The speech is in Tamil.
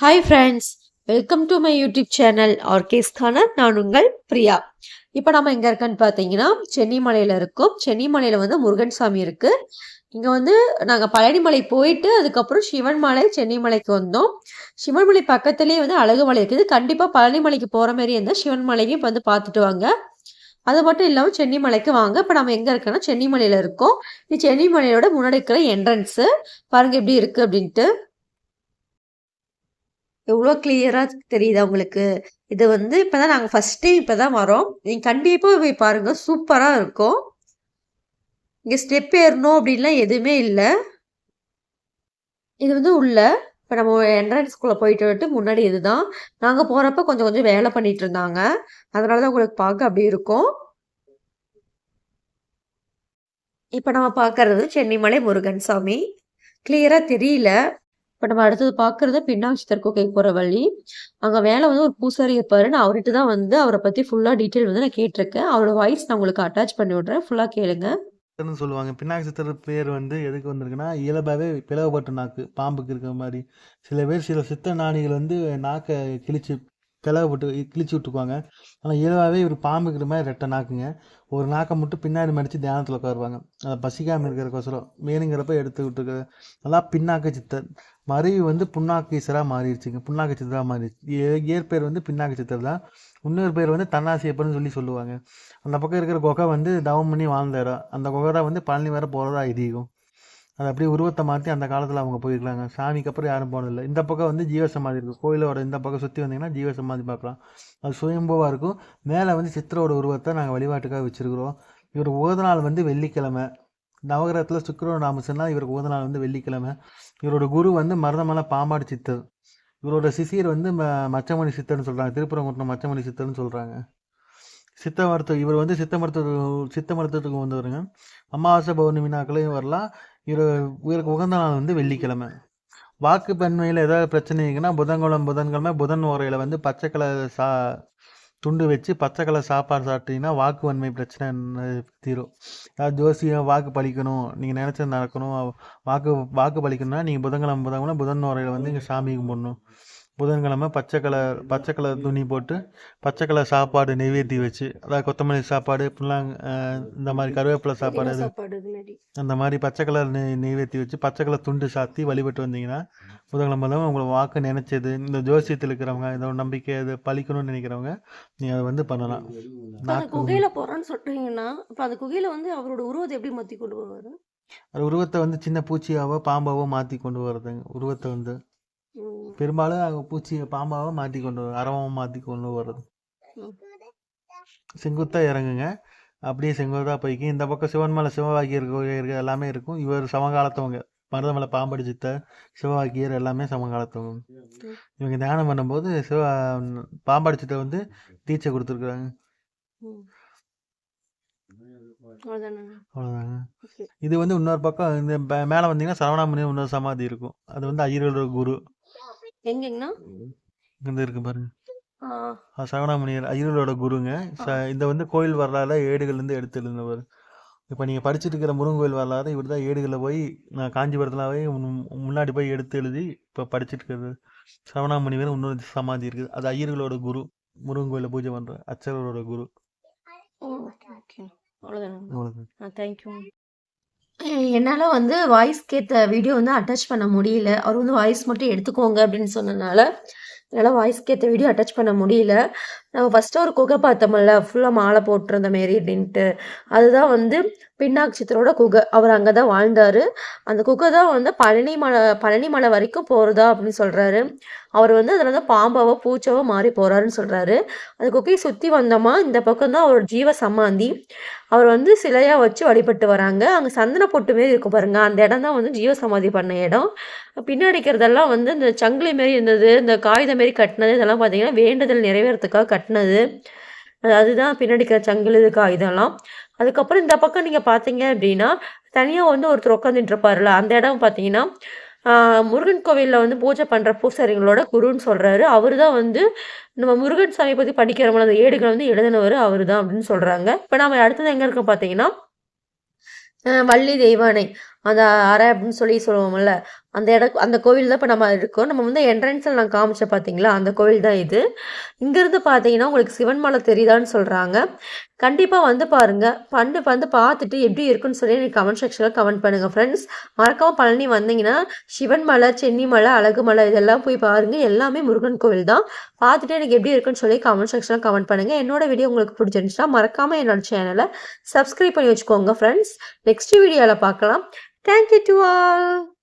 Hi friends welcome to my YouTube channel ஆர்கேஸ்கான நான் உங்கள் பிரியா. இப்போ நம்ம எங்கே இருக்கோன்னு பார்த்தீங்கன்னா சென்னிமலையில் இருக்கோம். சென்னிமலையில் வந்து முருகன் சாமி இருக்குது இங்கே வந்து நாங்கள் பழனிமலை போயிட்டு அதுக்கப்புறம் சிவன்மலை சென்னிமலைக்கு வந்தோம். சிவன்மலை பக்கத்துலேயே வந்து அழகுமலை இருக்குது. கண்டிப்பாக பழனிமலைக்கு போகிற மாதிரி இருந்தால் சிவன்மலையும் இப்போ வந்து பார்த்துட்டு வாங்க. அது மட்டும் இல்லாமல் சென்னிமலைக்கு வாங்க. இப்போ நம்ம எங்கே இருக்கோன்னா சென்னிமலையில் இருக்கோம். இது சென்னிமலையோட முன்னாடி இருக்கிற என்ட்ரன்ஸு பாருங்கள் எப்படி இருக்குது அப்படின்ட்டு. எவ்வளோ கிளியராக தெரியுதா உங்களுக்கு? இது வந்து இப்போ தான் நாங்கள் ஃபஸ்ட் டைம் இப்போ தான் வரோம். நீங்கள் கண்டிப்பாக போய் பாருங்கள் சூப்பராக இருக்கும். இங்கே ஸ்டெப் ஏறணும் அப்படின்லாம் எதுவுமே இல்லை. இது வந்து உள்ள. இப்போ நம்ம என்ட்ரன்ஸ்குள்ளே போயிட்டு வந்துட்டு முன்னாடி இதுதான். நாங்கள் போகிறப்ப கொஞ்சம் கொஞ்சம் வேலை பண்ணிட்டு இருந்தாங்க. அதனால தான் உங்களுக்கு பார்க்க அப்படி இருக்கும். இப்போ நம்ம பார்க்கறது சென்னிமலை முருகன் சாமி. கிளியராக தெரியல. இப்போ நம்ம அடுத்தது பார்க்குறது பின்னாட்சித்தர் கோக்கை போகிற வழி. அங்கே வேலை வந்து ஒரு பூசாரி இருப்பார். நான் அவர்கிட்ட தான் வந்து அவரை பற்றி ஃபுல்லாக டீட்டெயில் வந்து நான் கேட்டிருக்கேன். அவரோட வாய்ஸ் நான் உங்களுக்கு அட்டாச் பண்ணி விட்றேன். ஃபுல்லாக கேளுங்க. சொல்லுவாங்க. பின்னாக்கு சித்தர் பேர் வந்து எதுக்கு வந்திருக்குன்னா இயல்பாகவே பிளவுபட்ட நாக்கு பாம்புக்கு இருக்கிற மாதிரி. சில பேர் சில சித்த நாணிகள் வந்து நாக்கை கிழிச்சு பிளவுபட்டு கிழிச்சு விட்டுக்குவாங்க. ஆனால் இயல்பாகவே இவர் பாம்புக்கிற மாதிரி ரெட்டை நாக்குங்க. ஒரு நாக்கை மட்டும் பின்னாடி மடித்து தியானத்தில் உட்காருவாங்க. அதை பசிக்காமல் இருக்கிறக்கோசரம் வேணுங்கிறப்ப எடுத்து விட்டுருக்க. நல்லா பின்னாக்க சித்தர். மருவி வந்து புண்ணாக்கு மாறிடுச்சுங்க. புண்ணாக்கு சித்தராக மாறிடுச்சு. இய- இயற்பெயர் வந்து பின்னாக்கு சித்தர் தான். இன்னொரு பேர் வந்து தன்னாசியப்பர்னு சொல்லி சொல்லுவாங்க. அந்த பக்கம் இருக்கிற குகை வந்து தவம் பண்ணி வாழ்ந்த இடம் அந்த குகை தான் வந்து பழனி வர போகிறதா ஐதீகம். அது அப்படியே உருவத்தை மாற்றி அந்த காலத்தில் அவங்க போயிருக்காங்க. சாமிக்கு அப்புறம் யாரும் போனதில்லை. இந்த பக்கம் வந்து ஜீவசமாதி இருக்கும். கோயிலோட இந்த பக்கம் சுற்றி வந்தீங்கன்னா ஜீவசமாதி பார்க்கலாம். அது சுயம்புவாக இருக்கும். மேலே வந்து சித்தரோட உருவத்தை நாங்கள் வழிபாட்டுக்காக வச்சுருக்குறோம். இவர் ஓத நாள் வந்து வெள்ளிக்கிழமை. நவகிரகத்தில் சுக்கிரன் நாமசன்னா இவருக்கு உகத நாள் வந்து வெள்ளிக்கிழமை. இவரோட குரு வந்து மருதமலை பாம்பாடு சித்தர். இவரோட சிசியர் வந்து ம மச்சமணி சித்தர்னு சொல்கிறாங்க திருப்பரங்குன்றம் மச்சமணி சித்தர்னு சொல்கிறாங்க சித்த மருத்துவ இவர் வந்து சித்த மருத்துவ சித்த மருத்துவத்துக்கு வந்தவருங்க அமாவாசை பௌர்ணமி நாட்களையும் வரலாம். இவர் இவருக்கு உகந்த நாள் வந்து வெள்ளிக்கிழமை. வாக்கு பன்மையில் ஏதாவது பிரச்சனை இருக்குன்னா புதன்கிழமை புதன்கிழமை புதன் உரையில் வந்து பச்சை கலர் சா துண்டு வச்சு பச்சை கலர் சாப்பாடு சாப்பிட்டீங்கன்னா வாக்கு வன்மை பிரச்சனை தீரும். அதாவது ஜோசியம் வாக்கு பலிக்கணும் நீங்கள் நினச்சது நடக்கணும். வாக்கு வாக்கு பழிக்கணும்னா நீங்கள் புதன்கிழமை புதன்கிழமை புதன் உரையில் வந்து இங்கே சாமி கும்பிடணும். புதன்கிழமை பச்சை கலர் பச்சை கலர் துணி போட்டு பச்சை கலர் சாப்பாடு நெய்வேத்தி வச்சு அதாவது கொத்தமல்லி சாப்பாடு புல்லாங் இந்த மாதிரி கருவேப்பிலை சாப்பாடு அது. அந்த மாதிரி பச்சை கலர் நெய் நெய்வேத்தி வச்சு பச்சை கலர் துண்டு சாத்தி வழிபட்டு வந்தீங்கன்னா புதன்கிழமை தான் உங்களை வாக்கு நினைச்சது இந்த ஜோசியத்தில் இருக்கிறவங்க இந்த நம்பிக்கை அது பழிக்கணும்னு நினைக்கிறவங்க நீங்கள் அதை வந்து பண்ணலாம். நாக்கு குகையில போறோம்னு சொல்றீங்கன்னா இப்ப அந்த குகையில வந்து அவரோட உருவத்தை எப்படி மாத்தி கொண்டு போவாரு? அது உருவத்தை வந்து சின்ன பூச்சியாவோ பாம்பாவோ மாற்றி கொண்டு வர்றதுங்க உருவத்தை வந்து. பெரும்பாலும் அவங்க பூச்சி பாம்பாவோ மாற்றி கொண்டு அரவமாக மாற்றி கொண்டு வர்றது. ம். செங்குத்தா இறங்குங்க. அப்படியே செங்குத்தா போய்க்கு இந்த பக்கம் சிவன்மலை சிவவாக்கியர் இருக்கு எல்லாமே இருக்கும். இவர் சமகாலத்தவங்க. மருதமலை பாம்படி சித்தர் சிவவாக்கியர் எல்லாமே சமகாலத்தவங்க. இவங்க தியானம் பண்ணும்போது சிவ பாம்பாடி சித்தர் வந்து தீட்சை கொடுத்துருக்குறாங்க. அவ்வளோதாங்க இது வந்து இன்னொரு பக்கம் இந்த மேலே வந்தீங்கன்னா சரவணாமணி இன்னொரு சமாதி இருக்கும். அது வந்து ஐயரோட குரு. எங்கங்கண்ணா? இங்க இருக்கு பாருங்க. சரவணாமணியர் ஐயரோட குருங்க. இந்த வந்து கோயில் வரலாறு ஏடுகள்லேருந்து எடுத்து எழுதினவர். இப்போ நீங்கள் படிச்சுட்டு இருக்கிற முருகன் கோயில் வரலாறு இவர் தான் ஏடுகளில் போய் நான் காஞ்சிபுரத்தில் போய் முன்- முன்னாடி போய் எடுத்து எழுதி இப்போ படிச்சுட்டு இருக்கிறது சரவணாமணிவர் இன்னொரு சமாதி இருக்குது. அது ஐயர்களோட குரு முருகன் கோயிலில் பூஜை பண்ணுற அச்சரோட குரு. ஆ தேங்க்யூ என்னால் வந்து வாய்ஸ்க்கு ஏற்ற வீடியோ வந்து அட்டாச் பண்ண முடியல. அவர் வந்து வாய்ஸ் மட்டும் எடுத்துக்கோங்க அப்படின்னு சொன்னனால என்னால் வாய்ஸ்க்கு ஏற்ற வீடியோ அட்டாச் பண்ண முடியல. நம்ம ஃபஸ்ட்டு ஒரு குகை பார்த்தோம்ல ஃபுல்லாக மாலை போட்டிருந்த மாரி அப்படின்ட்டு அதுதான் வந்து பின்னாட்சித்தரோட குகை. அவர் அங்கே தான் வாழ்ந்தார். அந்த குகை தான் வந்து பழனி மலை பழனி மலை வரைக்கும் போகிறதா அப்படின்னு சொல்கிறாரு அவர் வந்து அதில் வந்து பாம்பாவோ பூச்சாவோ மாறி போகிறாருன்னு சொல்கிறாரு அந்த குகையை சுற்றி வந்தோமா இந்த பக்கம் தான் அவரோட ஜீவ சமாந்தி அவர் வந்து சிலையாக வச்சு வழிபட்டு வராங்க. அங்கே சந்தன பொட்டு மாரி இருக்கும் பாருங்க அந்த இடம் தான் வந்து ஜீவ சமாதி பண்ண இடம். பின்னாடி இருக்கிறதெல்லாம் வந்து இந்த சங்கிலி மாரி இருந்தது இந்த காகிதம் மாரி கட்டினது இதெல்லாம் பார்த்தீங்கன்னா வேண்டுதல் நிறைவேறதுக்காக கட்டினது. அதுதான் பின்னாடி இருக்கிற இதெல்லாம். அதுக்கப்புறம் இந்த பக்கம் நீங்கள் பார்த்தீங்க அப்படின்னா தனியாக வந்து ஒருத்தர் உட்காந்துட்டுருப்பாருல அந்த இடம் பார்த்தீங்கன்னா ஆஹ், முருகன் கோவிலில் வந்து பூஜை பண்ணுற பூசாரிங்களோட குருன்னு சொல்கிறாரு அவர் தான் வந்து நம்ம முருகன் சாமி பற்றி படிக்கிறவங்கள அந்த ஏடுகளை வந்து எழுதினவர் அவர் தான் அப்படின்னு சொல்கிறாங்க இப்போ நம்ம அடுத்தது எங்கே இருக்கோம் பார்த்தீங்கன்னா அஹ் வள்ளி தெய்வானை அந்த அறை அப்படின்னு சொல்லி சொல்லுவோம்ல அந்த இடம் அந்த கோவில் தான் இப்போ நம்ம இருக்கோம். நம்ம வந்து என்ட்ரன்ஸில் நான் காமிச்ச பார்த்தீங்களா அந்த கோவில் தான் இது. இங்கேருந்து பார்த்தீங்கன்னா உங்களுக்கு சிவன் மலை தெரியுதான்னு சொல்கிறாங்க கண்டிப்பாக வந்து பாருங்கள் பண்டு வந்து பார்த்துட்டு எப்படி இருக்குன்னு சொல்லி எனக்கு கமெண்ட் செக்ஷனில் கமெண்ட் பண்ணுங்கள் ஃப்ரெண்ட்ஸ் மறக்காமல் பழனி வந்தீங்கன்னா சிவன் மலை சென்னி மலை அழகு மலை இதெல்லாம் போய் பாருங்கள் எல்லாமே முருகன் கோவில் தான் பார்த்துட்டு எனக்கு எப்படி இருக்குன்னு சொல்லி கமெண்ட் செக்ஷனில் கமெண்ட் பண்ணுங்கள் என்னோட வீடியோ உங்களுக்கு பிடிச்சிருந்துச்சுன்னா மறக்காமல் என்னோடய சேனலை சப்ஸ்கிரைப் பண்ணி வச்சுக்கோங்க ஃப்ரெண்ட்ஸ் நெக்ஸ்ட் வீடியோவில் பார்க்கலாம். Thank you to all